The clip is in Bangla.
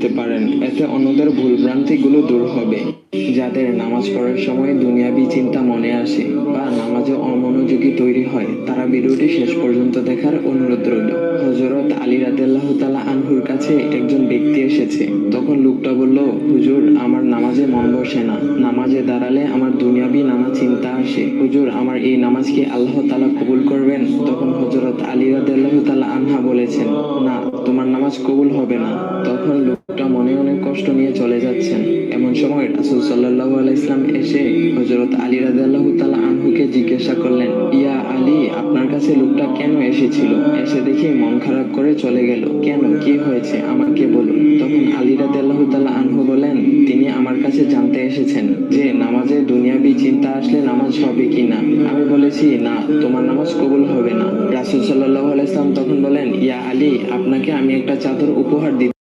করতে পারেন, এতে অন্যদের ভুলভ্রান্তিগুলো দূর হবে। যাদের নামাজ পড়ার সময় দুনিয়াবি চিন্তা মনে আসে বা নামাজে অমনোযোগী তৈরি হয়, তারা ভিডিওটি শেষ পর্যন্ত দেখার অনুরোধ রইল। হজরত আলী রাদিয়াল্লাহ তালা আনহুর কাছে একজন ব্যক্তি এসেছে। তখন লোকটা বলল, হুজুর, আমার নামাজে মন বসে না। নামাজে দাঁড়ালে আমার দুনিয়াবি নানা চিন্তা আসে। হুজুর, আমার এই নামাজ কি আল্লাহ তালা কবুল করবেন? তখন হজরত আলী রাদিয়াল্লাহ তালা আনহা বলেছেন, না, তোমার নামাজ কবুল হবে না। তখন লোকটা মনে অনেক কষ্ট নিয়ে চলে যাচ্ছেন। এমন সময় রাসুল সাল্লাহ আলাইসলাম এসে হজরত আলী রাদিয়াল্লাহ তালা আনহুকে জিজ্ঞাসা করলেন, ইয়া আলী, আপনার কাছে লোকটা কেন এসেছিল? এসে দেখি মন খারাপ করে চলে গেল। কেন? কি হয়েছে? আমাকে বলুন। তখন আলী রাদিয়াল্লাহ তালা আনহু বলেন, তিনি আমার কাছে জানতে এসেছেন যে নামাজে দুনিয়াবি চিন্তা আসলে নামাজ হবে কি না। আমি বলেছি, না, তোমার নামাজ কবুল হবে না। ইয়া আলী আপনাকে আমি একটা চাদর উপহার দিতে